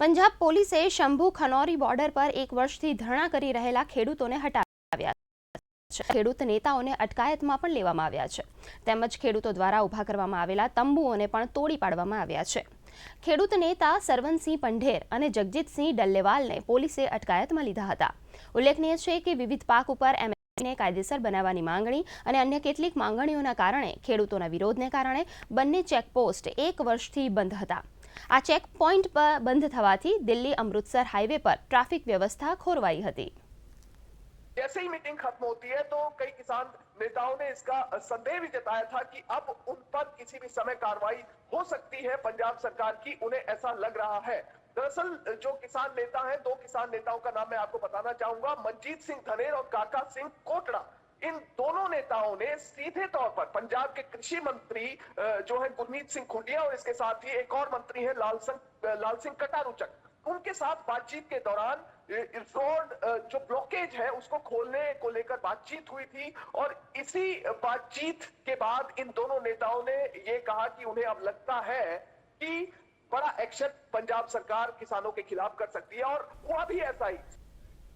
પંજાબ પોલીસે શંભુ ખનોરી બોર્ડર પર એક વર્ષથી ધરણા કરી રહેલા ખેડૂતોને હટાવ્યા ખેડૂત નેતાઓને અટકાયતમાં પણ લેવામાં આવ્યા છે. તેમજ ખેડૂતો દ્વારા ઊભા કરવામાં આવેલા તંબુઓને પણ તોડી પાડવામાં આવ્યા છે. ખેડૂત નેતા સરવનસિંહ પંઢેર અને જગજીતસિંહ ડલ્લેવાલને પોલીસે અટકાયતમાં લીધા હતા. ઉલ્લેખનીય છે કે વિવિધ પાક ઉપર એમએસપીને કાયદેસર બનાવવાની માંગણી અને અન્ય કેટલીક માંગણીઓના કારણે ખેડૂતોના વિરોધને કારણે બંને ચેકપોસ્ટ એક વર્ષથી બંધ હતા. આ ચેક પોઈન્ટ પર બંધ થવાથી દિલ્હી અમૃતસર હાઈવે પર ટ્રાફિક વ્યવસ્થા ખોરવાઈ હતી जैसे ही मीटिंग खत्म होती है तो कई किसान नेताओं ने इसका संदेह भी जताया था कि अब उन पर किसी भी समय कार्रवाई हो सकती है पंजाब सरकार की उन्हें ऐसा लग रहा है दरअसल जो किसान नेता हैं दो किसान नेताओं का नाम मैं आपको बताना चाहूंगा मनजीत सिंह धनेर और काका सिंह कोटड़ा इन दोनों नेताओं ने सीधे तौर पर पंजाब के कृषि मंत्री जो है गुरमीत सिंह खुंडिया और इसके साथ ही एक और मंत्री है लाल सिंह लाल सिंह कटारूचक उनके साथ बातचीत के दौरान रोड जो ब्लॉकेज है उसको खोलने को लेकर बातचीत हुई थी और इसी बातचीत के बाद इन दोनों नेताओं ने ये कहा कि उन्हें अब लगता है कि बड़ा एक्शन पंजाब सरकार किसानों के खिलाफ कर सकती है और हुआ भी ऐसा ही।